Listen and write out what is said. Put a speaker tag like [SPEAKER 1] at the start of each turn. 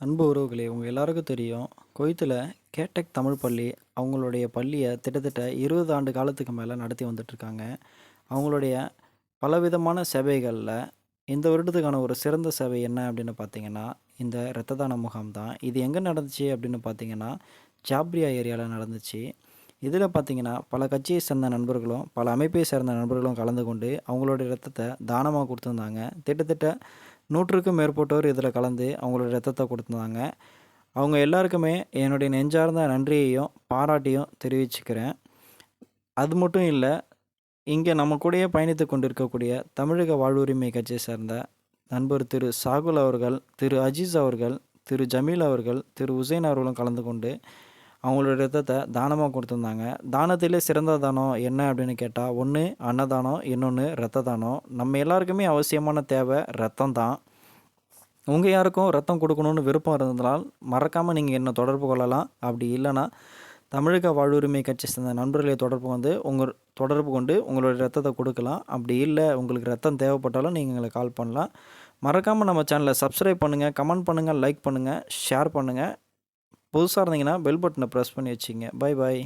[SPEAKER 1] அன்பு உறவுகளே உங்கள் எல்லாருக்கும் தெரியும் கொய்த்தில் கேட்டெக் தமிழ் பள்ளி அவங்களுடைய பள்ளியை கிட்டத்தட்ட இருபது ஆண்டு காலத்துக்கு மேலே நடத்தி வந்துட்டுருக்காங்க அவங்களுடைய பலவிதமான சேவைகளில் இந்த வருடத்துக்கான ஒரு சிறந்த சேவை என்ன அப்படின்னு பார்த்தீங்கன்னா இந்த இரத்த தான முகாம் தான். இது எங்கே நடந்துச்சு அப்படின்னு பார்த்தீங்கன்னா ஜாப்ரியா ஏரியாவில் நடந்துச்சு. இதில் பார்த்தீங்கன்னா பல கட்சியை சேர்ந்த நண்பர்களும் பல அமைப்பை சேர்ந்த நண்பர்களும் கலந்து கொண்டு அவங்களுடைய ரத்தத்தை தானமாக கொடுத்துருந்தாங்க. திட்டத்தட்ட நூற்றுக்கும் மேற்பட்டோர் இதில் கலந்து அவங்களோட ரத்தத்தை கொடுத்துருந்தாங்க. அவங்க எல்லாருக்குமே என்னுடைய நெஞ்சார்ந்த நன்றியையும் பாராட்டியும் தெரிவிச்சுக்கிறேன். அது மட்டும் இல்லை இங்கே நம்ம கூடயே பயணித்து கொண்டிருக்கக்கூடிய தமிழக வாழ்வுரிமை கட்சியை சேர்ந்த நண்பர் திரு சாகுல் அவர்கள் திரு அஜீஸ் அவர்கள் திரு ஜமீல் அவர்கள் திரு உசைன் அவர்களும் கலந்து கொண்டு அவங்களோட ரத்தத்தை தானமாக கொடுத்துருந்தாங்க. தானத்திலே சிறந்த தானம் என்ன அப்படின்னு கேட்டால் ஒன்று அன்னதானம் இன்னொன்று ரத்த தானம். நம்ம எல்லாருக்குமே அவசியமான தேவை ரத்தம் தான் உங்கள் யாருக்கும் ரத்தம் கொடுக்கணும்னு விருப்பம் இருந்ததால் மறக்காமல் நீங்கள் என்ன தொடர்பு கொள்ளலாம். அப்படி இல்லைன்னா தமிழக வாழ்வுரிமை கட்சி சேர்ந்த நண்பர்களை தொடர்பு வந்து உங்கள் தொடர்பு கொண்டு உங்களுடைய ரத்தத்தை கொடுக்கலாம். அப்படி இல்லை உங்களுக்கு ரத்தம் தேவைப்பட்டாலும் நீங்கள் எங்களுக்கு கால் பண்ணலாம். மறக்காமல் நம்ம சேனலை சப்ஸ்கிரைப் பண்ணுங்கள் கமெண்ட் பண்ணுங்கள் லைக் பண்ணுங்கள் ஷேர் பண்ணுங்கள் புதுசாக இருந்தீங்கன்னா பெல் பட்டனை ப்ரெஸ் பண்ணி வச்சுங்க பை பாய்